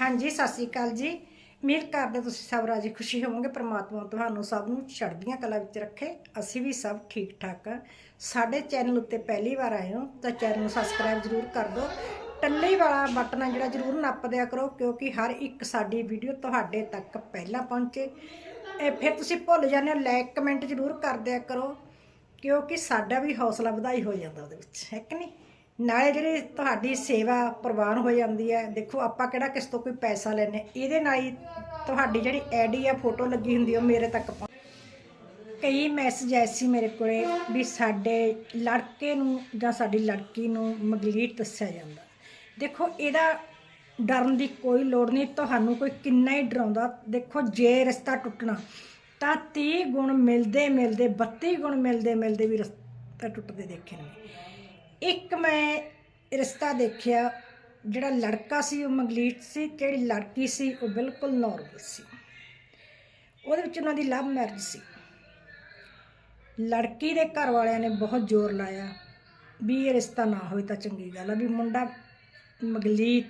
ਹਾਂਜੀ, ਸਤਿ ਸ੍ਰੀ ਅਕਾਲ ਜੀ। ਉਮੀਦ ਕਰਦੇ ਤੁਸੀਂ ਸਭ ਰਾਜੀ ਖੁਸ਼ੀ ਹੋਵੋਗੇ। ਪ੍ਰਮਾਤਮਾ ਤੁਹਾਨੂੰ ਸਭ ਨੂੰ ਚੜ੍ਹਦੀਆਂ ਕਲਾ ਵਿੱਚ ਰੱਖੇ। ਅਸੀਂ ਵੀ ਸਭ ਠੀਕ ਠਾਕ ਆ ਸਾਡੇ ਚੈਨਲ ਉੱਤੇ ਪਹਿਲੀ ਵਾਰ ਆਏ ਹੋ ਤਾਂ ਚੈਨਲ ਨੂੰ ਸਬਸਕ੍ਰਾਈਬ ਜ਼ਰੂਰ ਕਰ ਦਿਓ। ਟੱਲੇ ਵਾਲਾ ਬਟਨ ਆ ਜਿਹੜਾ ਜ਼ਰੂਰ ਨੱਪ ਦਿਆ ਕਰੋ ਕਿਉਂਕਿ ਹਰ ਇੱਕ ਸਾਡੀ ਵੀਡੀਓ ਤੁਹਾਡੇ ਤੱਕ ਪਹਿਲਾਂ ਪਹੁੰਚੇ। ਇਹ ਫਿਰ ਤੁਸੀਂ ਭੁੱਲ ਜਾਂਦੇ ਹੋ ਲਾਈਕ ਕਮੈਂਟ ਜ਼ਰੂਰ ਕਰ ਦਿਆ ਕਰੋ ਕਿਉਂਕਿ ਸਾਡਾ ਵੀ ਹੌਸਲਾ ਵਧਾਈ ਹੋ ਜਾਂਦਾ ਉਹਦੇ ਵਿੱਚ। ਹੈ ਕਿ ਨਹੀਂ? ਨਾਲੇ ਜਿਹੜੀ ਤੁਹਾਡੀ ਸੇਵਾ ਪ੍ਰਵਾਨ ਹੋ ਜਾਂਦੀ ਹੈ, ਦੇਖੋ ਆਪਾਂ ਕਿਹੜਾ ਕਿਸ ਤੋਂ ਕੋਈ ਪੈਸਾ ਲੈਨੇ ਇਹਦੇ ਨਾਲ ਹੀ ਤੁਹਾਡੀ ਜਿਹੜੀ ਐਡੀ ਆ ਫੋਟੋ ਲੱਗੀ ਹੁੰਦੀ ਉਹ ਮੇਰੇ ਤੱਕ ਪਹੁੰ- ਕਈ ਮੈਸੇਜ ਐਸੀ ਮੇਰੇ ਕੋਲੇ ਵੀ ਸਾਡੇ ਲੜਕੇ ਨੂੰ ਜਾਂ ਸਾਡੀ ਲੜਕੀ ਨੂੰ ਮਗਲੀਟ ਦੱਸਿਆ ਜਾਂਦਾ। ਦੇਖੋ ਇਹਦਾ ਡਰਨ ਦੀ ਕੋਈ ਲੋੜ ਨਹੀਂ, ਤੁਹਾਨੂੰ ਕੋਈ ਕਿੰਨਾ ਹੀ ਡਰਾਉਂਦਾ। ਦੇਖੋ ਜੇ ਰਸਤਾ ਟੁੱਟਣਾ, ਤਾਂ 30 ਗੁਣ ਮਿਲਦੇ ਮਿਲਦੇ 32 ਗੁਣ ਮਿਲਦੇ ਮਿਲਦੇ ਵੀ ਰਸਤਾ ਟੁੱਟਦੇ ਦੇਖੇ ਨੇ ਇੱਕ ਮੈਂ ਰਿਸ਼ਤਾ ਦੇਖਿਆ ਜਿਹੜਾ ਲੜਕਾ ਸੀ, ਉਹ ਮੰਗਲੀਟ ਸੀ ਜਿਹੜੀ ਲੜਕੀ ਸੀ, ਉਹ ਬਿਲਕੁਲ ਨਾਰਮਲ ਸੀ। ਉਹਦੇ ਵਿੱਚ ਉਹਨਾਂ ਦੀ ਲਵ ਮੈਰਿਜ ਸੀ। ਲੜਕੀ ਦੇ ਘਰ ਵਾਲਿਆਂ ਨੇ ਬਹੁਤ ਜ਼ੋਰ ਲਾਇਆ ਵੀ ਇਹ ਰਿਸ਼ਤਾ ਨਾ ਹੋਏ ਤਾਂ ਚੰਗੀ ਗੱਲ ਆ ਵੀ ਮੁੰਡਾ ਮੰਗਲੀਤ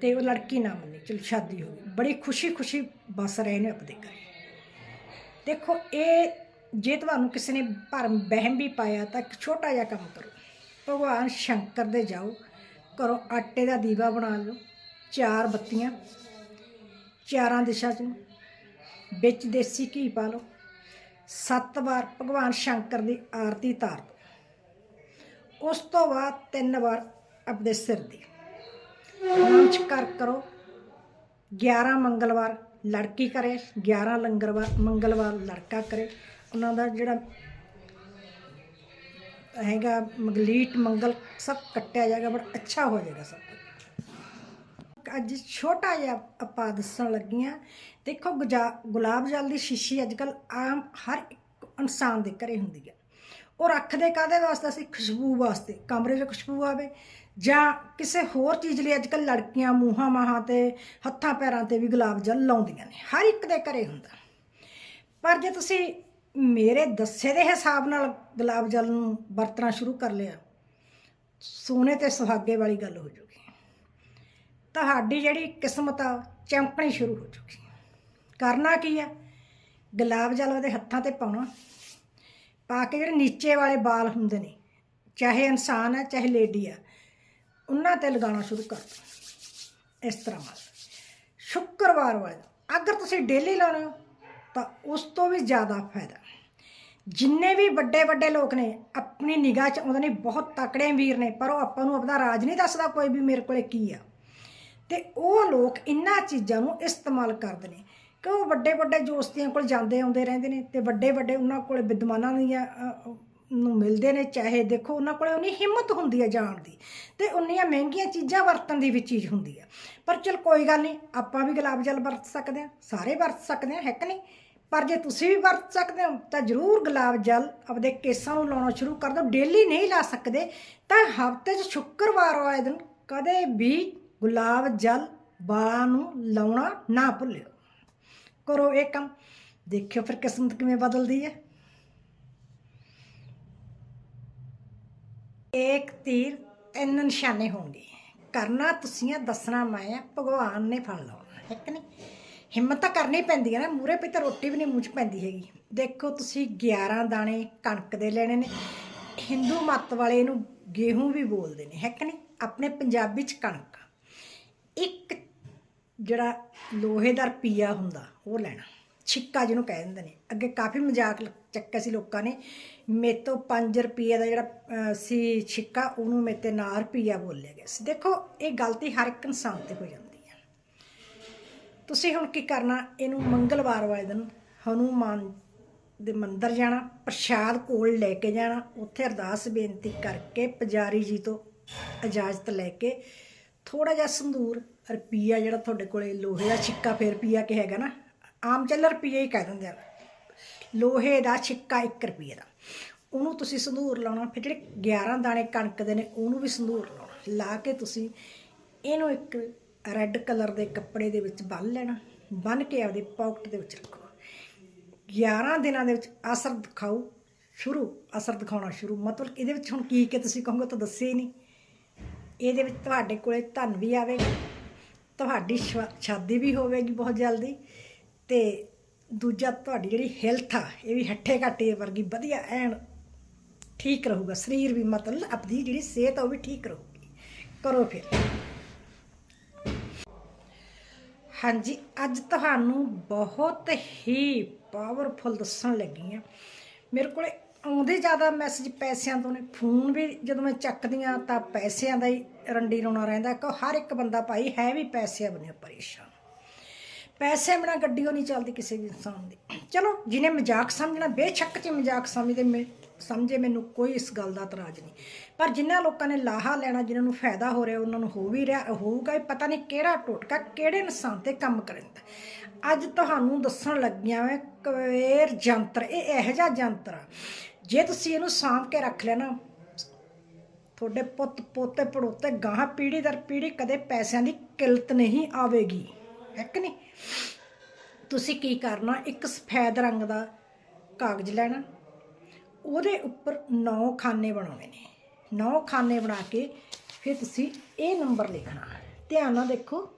ਤੇ ਉਹ ਲੜਕੀ ਨਾ ਮੰਨੀ, ਚਲ ਸ਼ਾਦੀ ਹੋ ਗਈ। ਬੜੀ ਖੁਸ਼ੀ ਖੁਸ਼ੀ ਬਸ ਰਹੇ ਨੇ ਆਪਣੇ ਘਰ। ਦੇਖੋ, ਇਹ ਜੇ ਤੁਹਾਨੂੰ ਕਿਸੇ ਨੇ ਭਰਮ, ਵਹਿਮ ਵੀ ਪਾਇਆ ਤਾਂ ਇੱਕ ਛੋਟਾ ਜਿਹਾ ਕੰਮ ਕਰੋ। ਭਗਵਾਨ ਸ਼ੰਕਰ ਦੇ ਜਾਓ, ਘਰੋਂ ਆਟੇ ਦਾ ਦੀਵਾ ਬਣਾ ਲਓ, ਚਾਰ ਬੱਤੀਆਂ, ਚਾਰਾਂ ਦਿਸ਼ਾ 'ਚ ਵਿੱਚ ਦੇਸੀ ਘੀ ਪਾ ਲਓ। ਸੱਤ ਵਾਰ ਭਗਵਾਨ ਸ਼ੰਕਰ ਦੀ ਆਰਤੀ ਤਾਰ ਦਿਓ। ਉਸ ਤੋਂ ਬਾਅਦ ਤਿੰਨ ਵਾਰ ਆਪਣੇ ਸਿਰ ਦੀ। ਨਮਸਕਾਰ ਕਰੋ 11 ਮੰਗਲਵਾਰ ਲੜਕੀ ਕਰੇ 11 ਲੰਗਰਵਾਰ ਮੰਗਲਵਾਰ ਲੜਕਾ ਕਰੇ। ਉਹਨਾਂ ਦਾ ਜਿਹੜਾ ਹੈਗਾ ਮੰਗਲੀਟ ਮੰਗਲ ਸਭ ਕੱਟਿਆ ਜਾਏਗਾ, ਬੜਾ ਅੱਛਾ ਹੋ ਜਾਏਗਾ ਸਭ ਅੱਜ ਛੋਟਾ ਜਿਹਾ ਆਪਾਂ ਦੱਸਣ ਲੱਗੀਆਂ, ਦੇਖੋ ਗੁਜਾ- ਗੁਲਾਬ ਜਲ ਦੀ ਸ਼ੀਸ਼ੀ ਅੱਜ ਕੱਲ ਆਮ ਹਰ ਇੱਕ ਇਨਸਾਨ ਦੇ ਘਰੇ ਹੁੰਦੀ ਹੈ। ਉਹ ਰੱਖਦੇ ਕਾਦੇ ਵਾਸਤੇ? ਅਸੀਂ ਖੁਸ਼ਬੂ ਵਾਸਤੇ, ਕਮਰੇ 'ਚ ਖੁਸ਼ਬੂ ਆਵੇ ਜਾਂ ਕਿਸੇ ਹੋਰ ਚੀਜ਼ ਲਈ ਅੱਜ ਕੱਲ ਲੜਕੀਆਂ ਮੂੰਹਾਂ ਮਾਹਾਂ ਤੇ ਹੱਥਾਂ ਪੈਰਾਂ ਤੇ ਵੀ ਗੁਲਾਬ ਜਲ ਲਾਉਂਦੀਆਂ ਨੇ, ਹਰ ਇੱਕ ਦੇ ਘਰੇ ਹੁੰਦਾ। ਪਰ ਜੇ ਤੁਸੀਂ ਮੇਰੇ ਦੱਸੇ ਦੇ ਹਿਸਾਬ ਨਾਲ ਗੁਲਾਬ ਜਲ ਨੂੰ ਵਰਤਣਾ ਸ਼ੁਰੂ ਕਰ ਲਿਆ। ਸੋਨੇ ਤੇ ਸੁਹਾਗੇ ਵਾਲੀ ਗੱਲ ਹੋ ਜੂਗੀ। ਤੁਹਾਡੀ ਜਿਹੜੀ ਕਿਸਮਤ ਆ, ਚਮਕਣੀ ਸ਼ੁਰੂ ਹੋ ਜੂਗੀ। ਕਰਨਾ ਕੀ ਆ? ਗੁਲਾਬ ਜਲ ਉਹਦੇ ਹੱਥਾਂ ਤੇ ਪਾਉਣਾ। ਪਾ ਕੇ ਜਿਹੜੇ ਨੀਚੇ ਵਾਲੇ ਬਾਲ ਹੁੰਦੇ ਨੇ, ਚਾਹੇ ਇਨਸਾਨ ਆ, ਚਾਹੇ ਲੇਡੀ ਆ, ਉਹਨਾਂ ਤੇ ਲਗਾਉਣਾ ਸ਼ੁਰੂ ਕਰ ਦਿਓ। ਇਸ ਤਰ੍ਹਾਂ। ਨਾਲ ਸ਼ੁੱਕਰਵਾਰ ਵਾਲੇ ਦਿਨ। ਅਗਰ ਤੁਸੀਂ ਡੇਲੀ ਲਾਉਣੇ ਹੋ ਤਾਂ ਉਸ ਤੋਂ ਵੀ ਜ਼ਿਆਦਾ ਫਾਇਦਾ। ਜਿੰਨੇ ਵੀ ਵੱਡੇ ਵੱਡੇ ਲੋਕ ਨੇ, ਆਪਣੀ ਨਿਗਾਹ 'ਚ ਆਉਂਦੇ ਨੇ, ਬਹੁਤ ਤਕੜੇ ਵੀਰ ਨੇ, ਪਰ ਉਹ ਆਪਾਂ ਨੂੰ ਆਪਣਾ ਰਾਜ ਨਹੀਂ ਦੱਸਦਾ ਕੋਈ ਵੀ ਮੇਰੇ ਕੋਲੇ ਕੀ ਆ। ਤੇ ਉਹ ਲੋਕ ਇਹਨਾਂ ਚੀਜ਼ਾਂ ਨੂੰ ਇਸਤੇਮਾਲ ਕਰਦੇ ਨੇ। ਕਿ ਉਹ ਵੱਡੇ ਵੱਡੇ ਜੋਸਤੀਆਂ ਕੋਲ ਜਾਂਦੇ ਆਉਂਦੇ ਰਹਿੰਦੇ ਨੇ ਤੇ ਵੱਡੇ ਵੱਡੇ ਉਹਨਾਂ ਕੋਲੇ ਵਿਦਵਾਨਾਂ ਦੀਆਂ ਨੂੰ ਮਿਲਦੇ ਨੇ, ਚਾਹੇ ਦੇਖੋ ਉਹਨਾਂ ਕੋਲੇ ਉਨੀ ਹਿੰਮਤ ਹੁੰਦੀ ਹੈ ਜਾਣ ਦੀ ਤੇ ਉਨੀਆਂ ਮਹਿੰਗੀਆਂ ਚੀਜ਼ਾਂ ਵਰਤਣ ਦੀ ਵੀ ਚੀਜ਼ ਹੁੰਦੀ ਹੈ। ਪਰ ਚਲ ਕੋਈ ਗੱਲ ਨਹੀਂ, ਆਪਾਂ ਵੀ ਗੁਲਾਬ ਜਲ ਵਰਤ ਸਕਦੇ ਹਾਂ, ਸਾਰੇ ਵਰਤ ਸਕਦੇ ਹਾਂ, ਹੈ ਕਿ ਨਹੀਂ? ਪਰ ਜੇ ਤੁਸੀਂ ਵੀ ਵਰਤ ਸਕਦੇ ਹੋ, ਤਾਂ ਜ਼ਰੂਰ ਗੁਲਾਬ ਜਲ ਆਪਦੇ ਕੇਸਾਂ ਨੂੰ ਲਾਉਣਾ ਸ਼ੁਰੂ ਕਰ ਦਿਓ। ਡੇਲੀ ਨਹੀਂ ਲਾ ਸਕਦੇ, ਤਾਂ ਹਫ਼ਤੇ 'ਚ ਸ਼ੁੱਕਰਵਾਰ ਵਾਲੇ ਦਿਨ ਕਦੇ ਵੀ ਗੁਲਾਬ ਜਲ ਵਾਲਾਂ ਨੂੰ ਲਾਉਣਾ ਨਾ ਭੁੱਲਿਓ। ਕਰੋ ਇਹ ਕੰਮ। ਦੇਖਿਓ ਫਿਰ ਕਿਸਮਤ ਕਿਵੇਂ ਬਦਲਦੀ ਹੈ। ਇੱਕ ਤੀਰ, ਤਿੰਨ ਨਿਸ਼ਾਨੇ ਹੋਣਗੇ। ਕਰਨਾ ਤੁਸੀਂ ਆ, ਦੱਸਣਾ ਮੈਂ ਆ, ਭਗਵਾਨ ਨੇ ਫਲ ਲਾਉਣਾ, ਹੈ ਕਿ ਨਹੀਂ? ਹਿੰਮਤ ਤਾਂ ਕਰਨੀ ਪੈਂਦੀ ਹੈ ਨਾ ਮੂਰੇ ਪਈ ਤਾਂ ਰੋਟੀ ਵੀ ਨਹੀਂ ਮੂੰਹ 'ਚ ਪੈਂਦੀ ਹੈਗੀ। ਦੇਖੋ ਤੁਸੀਂ 11 ਦਾਣੇ ਕਣਕ ਦੇ ਲੈਣੇ ਨੇ। ਹਿੰਦੂ ਮੱਤ ਵਾਲੇ ਇਹਨੂੰ ਗੇਹੂੰ ਵੀ ਬੋਲਦੇ ਨੇ, ਹੈ ਕਿ ਨਹੀਂ? ਆਪਣੇ ਪੰਜਾਬੀ 'ਚ ਕਣਕ। ਇੱਕ ਜਿਹੜਾ ਲੋਹੇ ਦਾ ਰੁਪਈਆ ਹੁੰਦਾ, ਉਹ ਲੈਣਾ। ਛਿੱਕਾ ਜਿਹਨੂੰ ਕਹਿ ਦਿੰਦੇ ਨੇ। ਅੱਗੇ ਕਾਫੀ ਮਜ਼ਾਕ ਚੱਕਿਆ ਸੀ ਲੋਕਾਂ ਨੇ। ਮੇਰੇ ਤੋਂ 5 ਰੁਪਏ ਦਾ ਜਿਹੜਾ ਸੀ ਛਿੱਕਾ, ਉਹਨੂੰ ਮੇਰੇ ਤੇ ਨਾ ਰੁਪਈਆ ਬੋਲਿਆ ਗਿਆ ਸੀ। ਦੇਖੋ, ਇਹ ਗਲਤੀ ਹਰ ਇੱਕ ਇਨਸਾਨ ਤੇ ਹੋ ਜਾਂਦੀ ਹੈ। ਤੁਸੀਂ ਹੁਣ ਕੀ ਕਰਨਾ? ਇਹਨੂੰ ਮੰਗਲਵਾਰ ਵਾਲੇ ਦਿਨ ਹਨੂਮਾਨ ਦੇ ਮੰਦਰ ਜਾਣਾ, ਪ੍ਰਸ਼ਾਦ ਕੋਲ ਲੈ ਕੇ ਜਾਣਾ। ਉੱਥੇ ਅਰਦਾਸ ਬੇਨਤੀ ਕਰਕੇ ਪੁਜਾਰੀ ਜੀ ਤੋਂ ਇਜਾਜ਼ਤ ਲੈ ਕੇ ਥੋੜਾ ਜਿਹਾ ਸੰਧੂਰ ਰੁਪਈਆ ਜਿਹੜਾ ਤੁਹਾਡੇ ਕੋਲੇ, ਲੋਹੇ ਦਾ ਛਿੱਕਾ ਫੇਰ ਰੁਪਈਆ ਕਿ ਹੈਗਾ ਨਾ? ਆਮ ਚੱਲ ਰੁਪਈਏ ਹੀ ਕਹਿ ਦਿੰਦੇ ਆ। ਲੋਹੇ ਦਾ ਛਿੱਕਾ 1 ਰੁਪਈਏ ਦਾ। ਉਹਨੂੰ ਤੁਸੀਂ ਸੰਧੂਰ ਲਾਉਣਾ, ਫਿਰ ਜਿਹੜੇ 11 ਦਾਣੇ ਕਣਕ ਦੇ ਨੇ, ਉਹਨੂੰ ਵੀ ਸੰਧੂਰ ਲਾਉਣਾ। ਲਾ ਕੇ ਤੁਸੀਂ ਇਹਨੂੰ ਇੱਕ ਰੈੱਡ ਕਲਰ ਦੇ ਕੱਪੜੇ ਦੇ ਵਿੱਚ ਬੰਨ੍ਹ ਲੈਣਾ। ਬੰਨ੍ਹ ਕੇ ਆਪਦੇ ਪਾਕਟ ਦੇ ਵਿੱਚ ਰੱਖੋ। 11 ਦਿਨਾਂ ਦੇ ਵਿੱਚ ਅਸਰ ਦਿਖਾਓ। ਸ਼ੁਰੂ, ਅਸਰ ਦਿਖਾਉਣਾ ਸ਼ੁਰੂ। ਮਤਲਬ ਇਹਦੇ ਵਿੱਚ ਹੁਣ ਕੀ ਕਿ ਤੁਸੀਂ ਕਹੋਗੇ ਤਾਂ ਦੱਸੇ ਹੀ ਨਹੀਂ। ਇਹਦੇ ਵਿੱਚ ਤੁਹਾਡੇ ਕੋਲੇ ਧਨ ਵੀ ਆਵੇਗਾ। ਤੁਹਾਡੀ ਸ਼ਵਾ- ਸ਼ਾਦੀ ਵੀ ਹੋਵੇਗੀ ਬਹੁਤ ਜਲਦੀ। ਤੇ ਦੂਜਾ ਤੁਹਾਡੀ ਜਿਹੜੀ ਹੈਲਥ ਆ, ਇਹ ਵੀ ਹੱਠੇ ਘਾਟੇ ਵਰਗੀ ਵਧੀਆ ਐਨ ਠੀਕ ਰਹੂਗਾ। ਸਰੀਰ ਵੀ ਮਤਲਬ ਆਪਣੀ ਜਿਹੜੀ ਸਿਹਤ ਆ, ਉਹ ਵੀ ਠੀਕ ਰਹੂਗੀ। ਕਰੋ ਫਿਰ। ਹਾਂਜੀ, ਅੱਜ ਤੁਹਾਨੂੰ ਬਹੁਤ ਹੀ ਪਾਵਰਫੁਲ ਦੱਸਣ ਲੱਗੀ ਆ। ਮੇਰੇ ਕੋਲੇ ਆਉਂਦੇ ਜ਼ਿਆਦਾ ਮੈਸੇਜ ਪੈਸਿਆਂ ਤੋਂ ਨੇ। ਫੋਨ ਵੀ ਜਦੋਂ ਮੈਂ ਚੱਕਦੀ ਆ ਤਾਂ ਪੈਸਿਆਂ ਦਾ ਹੀ ਰੰਡੀ ਰੋਣਾ ਰਹਿੰਦਾ। ਕਿ ਹਰ ਇੱਕ ਬੰਦਾ ਭਾਈ ਹੈ ਵੀ ਪੈਸਿਆਂ ਬਣਿਆ ਪਰੇਸ਼ਾਨ। ਪੈਸੇ ਬਿਨਾ ਗੱਡੀ ਉਹ ਨਹੀਂ ਚੱਲਦੀ ਕਿਸੇ ਵੀ ਇਨਸਾਨ ਦੀ। ਚਲੋ, ਜਿਹਨੇ ਮਜ਼ਾਕ ਸਮਝਣਾ, ਬੇਸ਼ੱਕ ਚ ਮਜ਼ਾਕ ਸਮਝਦੇ ਮੈਂ ਸਮਝੇ, ਮੈਨੂੰ ਕੋਈ ਇਸ ਗੱਲ ਦਾ ਇਤਰਾਜ਼ ਨਹੀਂ। ਪਰ ਜਿਨ੍ਹਾਂ ਲੋਕਾਂ ਨੇ ਲਾਹਾ ਲੈਣਾ, ਜਿਨ੍ਹਾਂ ਨੂੰ ਫਾਇਦਾ ਹੋ ਰਿਹਾ, ਉਹਨਾਂ ਨੂੰ ਹੋ ਵੀ ਰਿਹਾ, ਹੋਊਗਾ ਇਹ ਪਤਾ ਨਹੀਂ ਕਿਹੜਾ ਟੋਟਕਾ ਕਿਹੜੇ ਇਨਸਾਨ ਤੇ ਕੰਮ ਕਰਦਾ ਅੱਜ ਤੁਹਾਨੂੰ ਦੱਸਣ ਲੱਗਿਆ ਮੈਂ ਕਵੇਰ ਜੰਤਰ, ਇਹ ਇਹੋ ਜਿਹਾ ਜੰਤਰ ਆ। ਜੇ ਤੁਸੀਂ ਇਹਨੂੰ ਸਾਂਭ ਕੇ ਰੱਖ ਲਿਆ ਨਾ, ਤੁਹਾਡੇ ਪੁੱਤ ਪੋਤੇ ਪੜੋਤੇ ਗਾਂ ਪੀੜ੍ਹੀ ਦਰ ਪੀੜ੍ਹੀ ਕਦੇ ਪੈਸਿਆਂ ਦੀ ਕਿਲਤ ਨਹੀਂ ਆਵੇਗੀ। ਹੈ ਕਿ ਨਹੀਂ? ਤੁਸੀਂ ਕੀ ਕਰਨਾ? ਇੱਕ ਸਫੈਦ ਰੰਗ ਦਾ ਕਾਗਜ਼ ਲੈਣਾ। ਉਹਦੇ ਉੱਪਰ ਨੌ ਖਾਨੇ ਬਣਾਉਣੇ ਨੇ। ਨੌ ਖਾਨੇ ਬਣਾ ਕੇ ਫਿਰ ਤੁਸੀਂ ਇਹ ਨੰਬਰ ਲਿਖਣਾ। ਧਿਆਨ ਨਾਲ ਦੇਖੋ।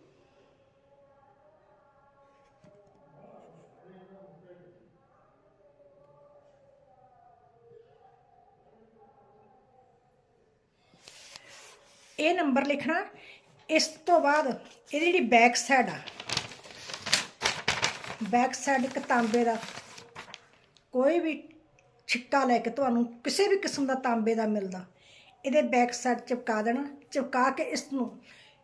ਇਹ ਨੰਬਰ ਲਿਖਣਾ। ਇਸ ਤੋਂ ਬਾਅਦ ਇਹਦੀ ਜਿਹੜੀ ਬੈਕ ਸਾਈਡ ਆ ਬੈਕ ਸਾਈਡ ਇੱਕ ਤਾਂਬੇ ਦਾ। ਕੋਈ ਵੀ ਛਿੱਕਾ ਲੈ ਕੇ ਤੁਹਾਨੂੰ ਕਿਸੇ ਵੀ ਕਿਸਮ ਦਾ ਤਾਂਬੇ ਦਾ ਮਿਲਦਾ। ਇਹਦੇ ਬੈਕ ਸਾਈਡ ਚਿਪਕਾ ਦੇਣਾ, ਚਿਪਕਾ ਕੇ ਇਸ ਨੂੰ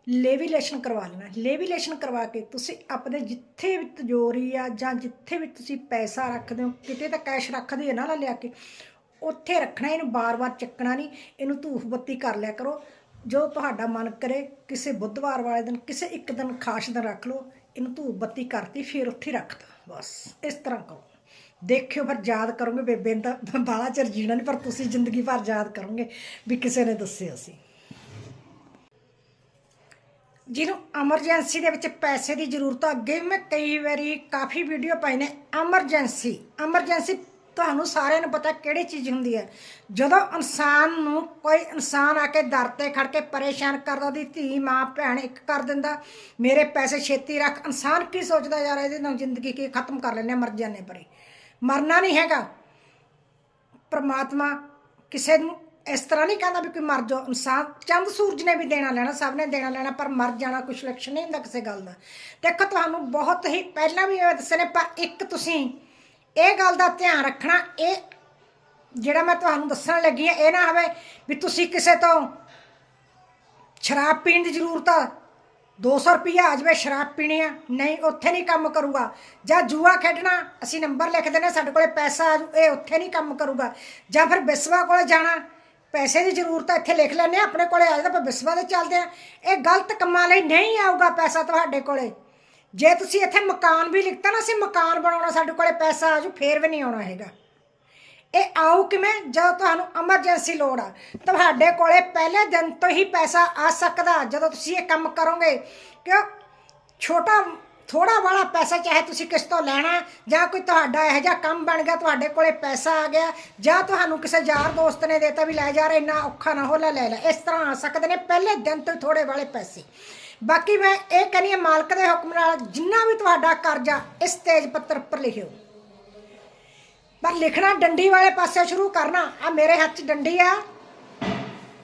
ਲੇਵੀਲੇਸ਼ਨ ਕਰਵਾ ਲੈਣਾ। ਲੇਵੀਲੇਸ਼ਨ ਕਰਵਾ ਕੇ ਤੁਸੀਂ ਆਪਣੇ ਜਿੱਥੇ ਵੀ ਤਜੋਰੀ ਆ ਜਾਂ ਜਿੱਥੇ ਵੀ ਤੁਸੀਂ ਪੈਸਾ ਰੱਖਦੇ ਹੋ, ਕਿਤੇ ਤਾਂ ਕੈਸ਼ ਰੱਖਦੇ ਹੋ ਨਾ ਲਿਆ ਕੇ, ਉੱਥੇ ਰੱਖਣਾ, ਇਹਨੂੰ ਬਾਰ-ਬਾਰ ਚੱਕਣਾ ਨਹੀਂ, ਇਹਨੂੰ ਧੂਫ ਬੱਤੀ ਕਰ ਲਿਆ ਕਰੋ। ਜੋ ਤੁਹਾਡਾ ਮਨ ਕਰੇ, ਕਿਸੇ ਬੁੱਧਵਾਰ ਵਾਲੇ ਦਿਨ, ਕਿਸੇ ਇੱਕ ਦਿਨ ਖਾਸ ਦਿਨ ਰੱਖ ਲਓ। ਇਹਨੂੰ ਧੂਪ ਬੱਤੀ ਕਰਤੀ, ਫਿਰ ਉੱਥੇ ਰੱਖ ਦੋ ਬਸ। ਇਸ ਤਰ੍ਹਾਂ ਕਰੋ। ਦੇਖਿਓ ਫਿਰ ਯਾਦ ਕਰੋਗੇ ਬੇਬੇ ਨੂੰ ਤਾਂ ਬਾਲਾ ਚਿਰ ਜੀਣਾ ਨਹੀਂ ਪਰ ਤੁਸੀਂ ਜ਼ਿੰਦਗੀ ਭਰ ਯਾਦ ਕਰੋਗੇ ਵੀ ਕਿਸੇ ਨੇ ਦੱਸਿਆ ਸੀ। ਜਿਹਨੂੰ ਐਮਰਜੈਂਸੀ ਦੇ ਵਿੱਚ ਪੈਸੇ ਦੀ ਜ਼ਰੂਰਤ ਆ, ਅੱਗੇ ਮੈਂ ਕਈ ਵਾਰੀ ਕਾਫੀ ਵੀਡੀਓ ਪਾਈ ਨੇ ਐਮਰਜੈਂਸੀ ਐਮਰਜੈਂਸੀ ਤੁਹਾਨੂੰ ਸਾਰਿਆਂ ਨੂੰ ਪਤਾ ਕਿਹੜੀ ਚੀਜ਼ ਹੁੰਦੀ ਹੈ। ਜਦੋਂ ਇਨਸਾਨ ਨੂੰ ਕੋਈ ਇਨਸਾਨ ਆ ਕੇ ਦਰ ਤੇ ਖੜ ਕੇ ਪਰੇਸ਼ਾਨ ਕਰਦਾ, ਉਹਦੀ ਧੀ, ਮਾਂ, ਭੈਣ ਇੱਕ ਕਰ ਦਿੰਦਾ, ਮੇਰੇ ਪੈਸੇ ਛੇਤੀ ਰੱਖ। ਇਨਸਾਨ ਕੀ ਸੋਚਦਾ ਯਾਰ, ਇਹਦੇ ਨਾਲ ਜ਼ਿੰਦਗੀ ਕੀ ਖਤਮ ਕਰ ਲੈਣੇ ਮਰ ਜਾਂਦੇ ਪਰੇ। ਮਰਨਾ ਨਹੀਂ ਹੈਗਾ। ਪ੍ਰਮਾਤਮਾ ਕਿਸੇ ਨੂੰ ਇਸ ਤਰ੍ਹਾਂ ਨਹੀਂ ਕਹਿੰਦਾ ਵੀ ਕੋਈ ਮਰ ਜਾਓ। ਇਨਸਾਨ ਚੰਦ ਸੂਰਜ ਨੇ ਵੀ ਦੇਣਾ ਲੈਣਾ, ਸਭ ਨੇ ਦੇਣਾ ਲੈਣਾ, ਪਰ ਮਰ ਜਾਣਾ ਕੁਛ ਲਕਸ਼ ਨਹੀਂ ਹੁੰਦਾ ਕਿਸੇ ਗੱਲ ਦਾ। ਦੇਖੋ, ਤੁਹਾਨੂੰ ਬਹੁਤ ਹੀ ਪਹਿਲਾਂ ਵੀ ਇਹ ਦੱਸੇ ਨੇ, ਪਰ ਇੱਕ ਤੁਸੀਂ ਇਹ ਗੱਲ ਦਾ ਧਿਆਨ ਰੱਖਣਾ, ਇਹ ਜਿਹੜਾ ਮੈਂ ਤੁਹਾਨੂੰ ਦੱਸਣ ਲੱਗੀ ਹਾਂ, ਇਹ ਨਾ ਹੋਵੇ ਵੀ ਤੁਸੀਂ ਕਿਸੇ ਤੋਂ ਸ਼ਰਾਬ ਪੀਣ ਦੀ ਜ਼ਰੂਰਤ ਆ। 200 ਰੁਪਈਆ ਆ ਜਾਵੇ ਸ਼ਰਾਬ ਪੀਣੀ ਆ, ਨਹੀਂ, ਉੱਥੇ ਨਹੀਂ ਕੰਮ ਕਰੂਗਾ। ਜਾਂ ਜੂਆ ਖੇਡਣਾ, ਅਸੀਂ ਨੰਬਰ ਲਿਖ ਦਿੰਦੇ ਸਾਡੇ ਕੋਲੇ ਪੈਸਾ ਆ ਜੂ, ਇਹ ਉੱਥੇ ਨਹੀਂ ਕੰਮ ਕਰੂਗਾ। ਜਾਂ ਫਿਰ ਬਿਸਵਾ ਕੋਲੇ ਜਾਣਾ, ਪੈਸੇ ਦੀ ਜ਼ਰੂਰਤ ਆ, ਇੱਥੇ ਲਿਖ ਲੈਂਦੇ ਆ ਆਪਣੇ ਕੋਲੇ ਆ ਜਾਂਦਾ ਪਰ ਬਿਸਵਾ ਦੇ ਚੱਲਦੇ ਆ ਇਹ ਗਲਤ ਕੰਮਾਂ ਲਈ ਨਹੀਂ ਆਊਗਾ ਪੈਸਾ ਤੁਹਾਡੇ ਕੋਲੇ। ਜੇ ਤੁਸੀਂ ਇੱਥੇ ਮਕਾਨ ਵੀ ਲਿਖਤਾ ਨਾ, ਅਸੀਂ ਮਕਾਨ ਬਣਾਉਣਾ, ਸਾਡੇ ਕੋਲੇ ਪੈਸਾ ਆਜੂ ਫੇਰ ਵੀ ਨਹੀਂ ਆਉਣਾ ਹੈਗਾ। ਇਹ ਆਉ ਕਿਵੇਂ? ਜਦੋਂ ਤੁਹਾਨੂੰ ਐਮਰਜੈਂਸੀ ਲੋੜ ਆ, ਤੁਹਾਡੇ ਕੋਲੇ ਪਹਿਲੇ ਦਿਨ ਤੋਂ ਹੀ ਪੈਸਾ ਆ ਸਕਦਾ, ਜਦੋਂ ਤੁਸੀਂ ਇਹ ਕੰਮ ਕਰੋਗੇ। ਕਿ ਛੋਟਾ ਥੋੜਾ ਵਾਲਾ ਪੈਸਾ, ਚਾਹੇ ਤੁਸੀਂ ਕਿਸ ਤੋਂ ਲੈਣਾ, ਜਾਂ ਕੋਈ ਤੁਹਾਡਾ ਇਹੋ ਜਿਹਾ ਕੰਮ ਬਣ ਗਿਆ, ਤੁਹਾਡੇ ਕੋਲੇ ਪੈਸਾ ਆ ਗਿਆ, ਜਾਂ ਤੁਹਾਨੂੰ ਕਿਸੇ ਯਾਰ ਦੋਸਤ ਨੇ ਦੇਤਾ ਵੀ ਲੈ ਜਾ ਰੇ ਇੰਨਾ ਔਖਾ ਨਾ ਹੋ, ਲੈ ਲੈ ਇਸ ਤਰ੍ਹਾਂ ਆ ਸਕਦੇ ਨੇ, ਪਹਿਲੇ ਦਿਨ ਤੋਂ ਹੀ ਥੋੜੇ ਵਾਲੇ ਪੈਸੇ। ਬਾਕੀ ਮੈਂ ਇਹ ਕਹਿੰਦੀ ਹਾਂ, ਮਾਲਕ ਦੇ ਹੁਕਮ ਨਾਲ ਜਿੰਨਾ ਵੀ ਤੁਹਾਡਾ ਕਰਜ਼ਾ ਇਸ ਤੇਜ ਪੱਤਰ ਉੱਪਰ ਲਿਖਿਓ। ਪਰ ਲਿਖਣਾ ਡੰਡੀ ਵਾਲੇ ਪਾਸੇ ਸ਼ੁਰੂ ਕਰਨਾ ਆ ਮੇਰੇ ਹੱਥ 'ਚ ਡੰਡੀ ਆ।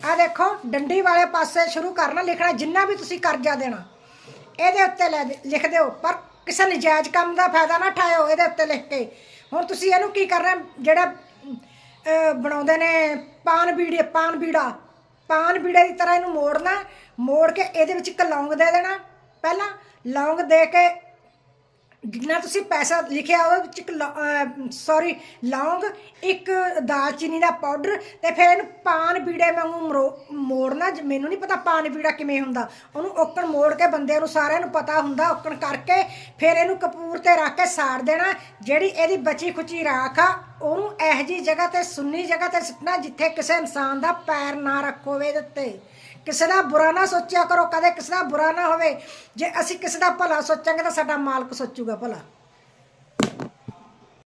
ਆ ਦੇਖੋ, ਡੰਡੀ ਵਾਲੇ ਪਾਸੇ ਸ਼ੁਰੂ ਕਰਨਾ, ਲਿਖਣਾ ਜਿੰਨਾ ਵੀ ਤੁਸੀਂ ਕਰਜ਼ਾ ਦੇਣਾ, ਇਹਦੇ ਉੱਤੇ ਲੈ ਦੇ- ਲਿਖ ਦਿਓ। ਪਰ ਕਿਸੇ ਨਜਾਇਜ਼ ਕੰਮ ਦਾ ਫਾਇਦਾ ਨਾ ਠਾਇਓ ਇਹਦੇ ਉੱਤੇ ਲਿਖ ਕੇ। ਹੁਣ ਤੁਸੀਂ ਇਹਨੂੰ ਕੀ ਕਰਨਾ, ਜਿਹੜਾ ਬਣਾਉਂਦੇ ਨੇ ਪਾਨ ਬੀੜੇ ਪਾਨ ਬੀੜਾ ਪਾਨ ਬੀੜੇ ਦੀ ਤਰ੍ਹਾਂ ਇਹਨੂੰ ਮੋੜਨਾ, ਮੋੜ ਕੇ ਇਹਦੇ ਵਿੱਚ ਇੱਕ ਲੌਂਗ ਦੇ ਦੇਣਾ। ਪਹਿਲਾਂ ਲੌਂਗ ਦੇ ਕੇ ਜਿੰਨਾ ਤੁਸੀਂ ਪੈਸਾ ਲਿਖਿਆ ਉਹਦੇ ਵਿੱਚ ਇੱਕ ਸੌਰੀ ਲੌਂਗ, ਇੱਕ ਦਾਲਚੀਨੀ ਦਾ ਪਾਊਡਰ ਤੇ ਫਿਰ ਇਹਨੂੰ ਪਾਨ ਬੀੜੇ ਵਾਂਗੂ ਮਰੋ- ਮੋੜਨਾ। ਮੈਨੂੰ ਨਹੀਂ ਪਤਾ ਪਾਨ ਬੀੜਾ ਕਿਵੇਂ ਹੁੰਦਾ। ਉਹਨੂੰ ਓਕਣ ਮੋੜ ਕੇ ਬੰਦਿਆਂ ਨੂੰ ਸਾਰਿਆਂ ਨੂੰ ਪਤਾ ਹੁੰਦਾ ਓਕਣ ਕਰਕੇ ਫਿਰ ਇਹਨੂੰ ਕਪੂਰ ਤੇ ਰੱਖ ਕੇ ਸਾੜ ਦੇਣਾ। ਜਿਹੜੀ ਇਹਦੀ ਬਚੀ ਖੁਚੀ ਰਾਖ ਆ, ਉਹਨੂੰ ਇਹੋ ਜਿਹੀ ਜਗ੍ਹਾ ਤੇ, ਸੁੰਨੀ ਜਗ੍ਹਾ ਤੇ ਸੁੱਟਣਾ ਜਿੱਥੇ ਕਿਸੇ ਇਨਸਾਨ ਦਾ ਪੈਰ ਨਾ ਰੱਖੋ ਇਹਦੇ ਕਿਸੇ ਦਾ ਬੁਰਾ ਨਾ ਸੋਚਿਆ ਕਰੋ, ਕਦੇ ਕਿਸੇ ਦਾ ਬੁਰਾ ਨਾ ਹੋਵੇ। ਜੇ ਅਸੀਂ ਕਿਸੇ ਦਾ ਭਲਾ ਸੋਚਾਂਗੇ ਤਾਂ ਸਾਡਾ ਮਾਲਕ ਸੋਚੂਗਾ ਭਲਾ।